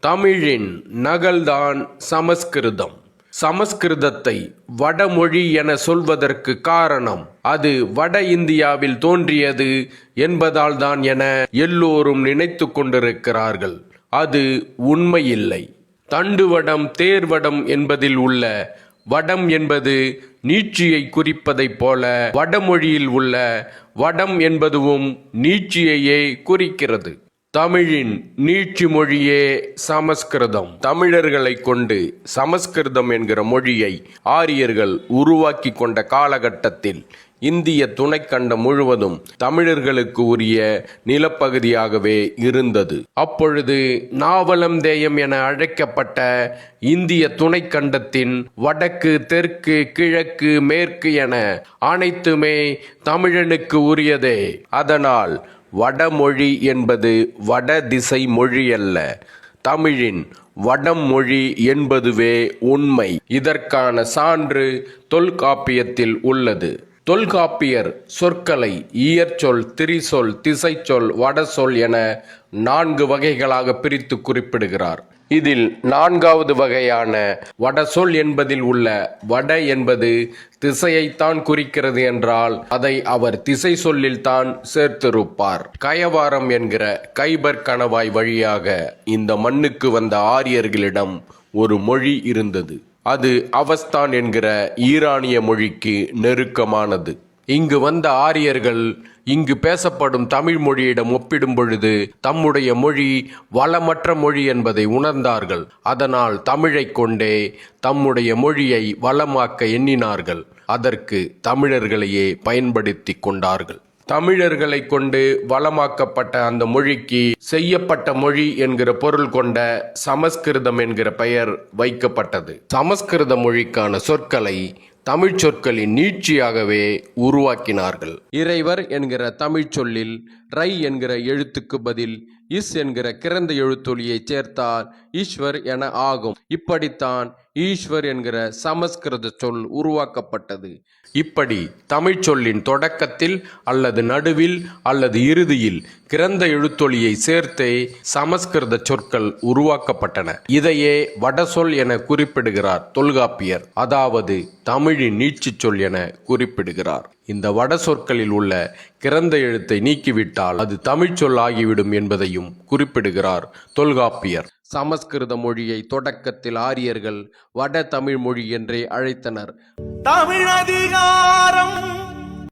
தமிழின் நகல்தான் சமஸ்கிருதம். சமஸ்கிருதத்தை வடமொழி என சொல்வதற்கு காரணம் அது வட இந்தியாவில் தோன்றியது என்பதால்தான் என எல்லோரும் நினைத்து கொண்டிருக்கிறார்கள். அது உண்மையில்லை. தண்டுவடம் தேர்வடம் என்பதில் உள்ள வடம் என்பது நீட்சியை குறிப்பதைப் போல வடமொழியில் உள்ள வடம் என்பதுவும் நீட்சியையே குறிக்கிறது. தமிழின் நீட்சி மொழியே சமஸ்கிருதம். தமிழர்களை கொண்டு சமஸ்கிருதம் என்கிற மொழியை ஆரியர்கள் உருவாக்கி கொண்ட காலகட்டத்தில் இந்திய துணைக்கண்டம் முழுவதும் தமிழர்களுக்கு உரிய நிலப்பகுதியாகவே இருந்தது. அப்பொழுது நாவலம் தேயம் என அழைக்கப்பட்ட இந்திய துணைக்கண்டத்தின் வடக்கு தெற்கு கிழக்கு மேற்கு என அனைத்துமே தமிழனுக்கு உரியதே. அதனால் வடமொழி என்பது வடதிசை மொழியல்ல தமிழின் வடமொழி என்பதுவே உண்மை. இதற்கான சான்று தொல்காப்பியத்தில் உள்ளது. தொல்காப்பியர் சொற்களை இயற்சொல் திரிசொல் திசைச்சொல் வடசொல் என நான்கு வகைகளாக பிரித்து குறிப்பிடுகிறார். இதில் நான்காவது வகையான வடசொல் என்பதில் உள்ள வட என்பது திசையைத்தான் குறிக்கிறது என்றால் அதை அவர் திசை சொல்லில் தான் சேர்த்திருப்பார். கயவாரம் என்கிற கைபர் கணவாய் வழியாக இந்த மண்ணுக்கு வந்த ஆரியர்களிடம் ஒரு மொழி இருந்தது. அது அவஸ்தான் என்கிற ஈரானிய மொழிக்கு நெருக்கமானது. இங்கு வந்த ஆரியர்கள் இங்கு பேசப்படும் தமிழ் மொழியிடம் ஒப்பிடும் பொழுது தம்முடைய மொழி வளமற்ற மொழி என்பதை உணர்ந்தார்கள். அதனால் தமிழைக் கொண்டே தம்முடைய மொழியை வளமாக்க எண்ணினார்கள். அதற்கு தமிழர்களையே பயன்படுத்தி கொண்டார்கள். தமிழர்களை கொண்டு வளமாக்கப்பட்ட அந்த மொழிக்கு செய்யப்பட்ட மொழி என்கிற பொருள் கொண்ட சமஸ்கிருதம் என்கிற பெயர் வைக்கப்பட்டது. சமஸ்கிருத மொழிக்கான சொற்களை தமிழ்ச் சொற்களின் நீட்சியாகவே உருவாக்கினார்கள். இறைவர் என்கிற தமிழ்ச் சொல்லில் ரை என்கிற எழுத்துக்கு பதில் இஸ் என்கிற கிறந்த எழுத்தொலியை சேர்த்தால் ஈஸ்வர் என ஆகும். இப்படித்தான் ஈஸ்வர் என்கிற சமஸ்கிருத சொல் உருவாக்கப்பட்டது. இப்படி தமிழ்ச் சொல்லின் தொடக்கத்தில் அல்லது நடுவில் அல்லது இறுதியில் கிறந்த எழுத்தொலியை சேர்த்தே சமஸ்கிருத சொற்கள் உருவாக்கப்பட்டன. இதையே வடசொல் என குறிப்பிடுகிறார் தொல்காப்பியர். அதாவது தமிழி நீட்சிச் சொல் என குறிப்பிடுகிறார். இந்த வட சொற்களில் உள்ள கிறந்த எழுத்தை நீக்கிவிட்டால் அது தமிழ்ச் சொல் ஆகிவிடும் என்பதையும் குறிப்பிடுகிறார் தொல்காப்பியர். சமஸ்கிருத மொழியை தொடக்கத்தில் ஆரியர்கள் வட தமிழ் மொழி என்றே அழைத்தனர். தமிழதிகாரம்